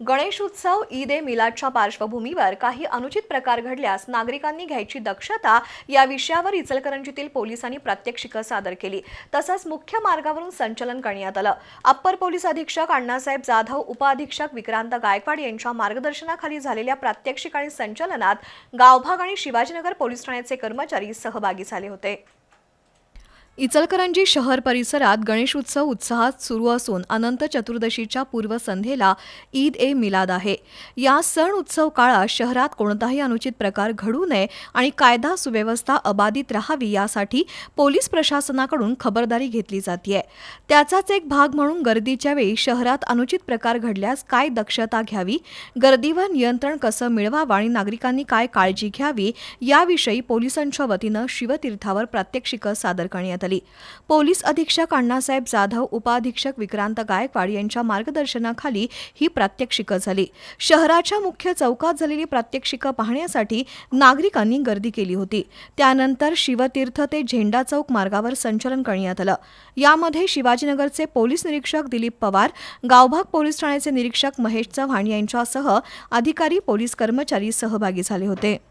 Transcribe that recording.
गणेश उत्सव ईद ए मिलादच्या पार्श्वभूमीवर काही अनुचित प्रकार घडल्यास नागरिकांनी घ्यायची दक्षता या विषयावर इचलकरंजीतील पोलिसांनी प्रात्यक्षिकं सादर केली. तसंच मुख्य मार्गावरून संचलन करण्यात आलं. अप्पर पोलीस अधीक्षक अण्णासाहेब जाधव उपअधीक्षक विक्रांत गायकवाड यांच्या मार्गदर्शनाखाली झालेल्या प्रात्यक्षिक आणि संचलनात गावभाग आणि शिवाजीनगर पोलीस ठाण्याचे कर्मचारी सहभागी झाले होते. इचलकरंजी शहर परिसरात गणेश उत्सव उत्साहात सुरू असून अनंत चतुर्दशीच्या पूर्वसंध्येला ईद ए मिलाद आहे. या सण उत्सव काळात शहरात कोणताही अनुचित प्रकार घडू नये आणि कायदा सुव्यवस्था अबाधित राहावी यासाठी पोलीस प्रशासनाकडून खबरदारी घेतली जाते त्याचाच एक भाग म्हणून गर्दीच्या वेळी शहरात अनुचित प्रकार घडल्यास काय दक्षता घ्यावी गर्दीवर नियंत्रण कसं मिळवावं आणि नागरिकांनी काय काळजी घ्यावी याविषयी पोलिसांच्या वतीनं शिवतीर्थावर प्रात्यक्षिकं सादर करण्यात आली. पोलीस अधीक्षक अण्णासाहेब जाधव उपाधीक्षक विक्रांत गायकवाड यांच्या मार्गदर्शनाखाली ही प्रात्यक्षिकं झाली. शहराच्या मुख्य चौकात झालेली प्रात्यक्षिकं पाहण्यासाठी नागरिकांनी गर्दी केली होती. त्यानंतर शिवतीर्थ ते झेंडा चौक मार्गावर संचलन करण्यात आलं. यामध्ये शिवाजीनगरचे पोलीस निरीक्षक दिलीप पवार गावभाग पोलीस ठाण्याचे निरीक्षक महेश चव्हाण यांच्यासह अधिकारी पोलीस कर्मचारी सहभागी झाले होते.